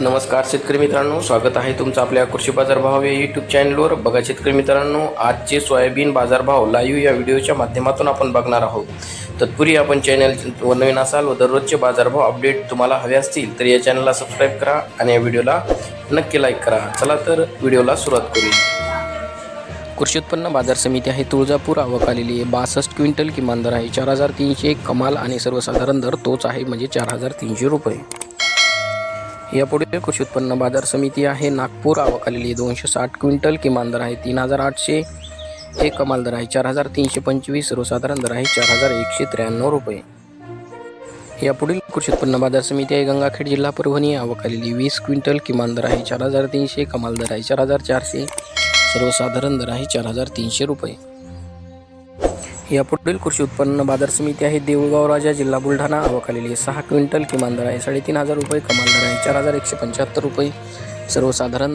नमस्कार शेतकरी मित्रांनो स्वागत आहे तुमचं आपल्या कृषी बाजार भाव या यूट्यूब चॅनलवर बघा शेतकरी मित्रांनो आजचे सोयाबीन बाजारभाव लाईव्ह या व्हिडिओच्या माध्यमातून आपण बघणार आहोत. तत्पूर्वी आपण चॅनल नवीन असाल व दररोजचे बाजारभाव अपडेट तुम्हाला हवे असतील तर या चॅनलला सबस्क्राईब करा आणि या व्हिडिओला नक्की लाईक करा. चला तर व्हिडिओला सुरुवात करूया. कृषी उत्पन्न बाजार समिती आहे तुळजापूर. आवक आलेली आहे बासष्ट क्विंटल किमान दर आहे चार हजार तीनशे कमाल आणि सर्वसाधारण दर तोच आहे म्हणजे चार हजार तीनशे रुपये. यापुढे कृषी उत्पन्न बाजार समिती आहे. नागपूर आवक दोनशे साठ क्विंटल किमान दर आहे. तीन हजार आठशे हे कमाल दर आहे. चार हजार तीनशे पंचवीस सर्वसाधारण दर आहे. चार हजार एकशे त्र्याण्णव रुपये. यापुढील कृषी उत्पन्न बाजार समिती आहे. गंगाखेड जिल्हा परभणी आवक वीस क्विंटल किमान दर आहे. चार हजार तीनशे कमाल दर आहे. चार हजार चारशे सर्वसाधारण दर आहे. चार हजार तीनशे रुपये. यापुढील कृषी उत्पन्न बाजार समिती आहे. देऊळगाव राजा जिल्हा बुलढाणा आवक आहे सहा क्विंटल किमान दर आहे साडेतीन हजार रुपये कमाल दर आहे चार हजार एकशे पंच्याहत्तर रुपये सर्वसाधारण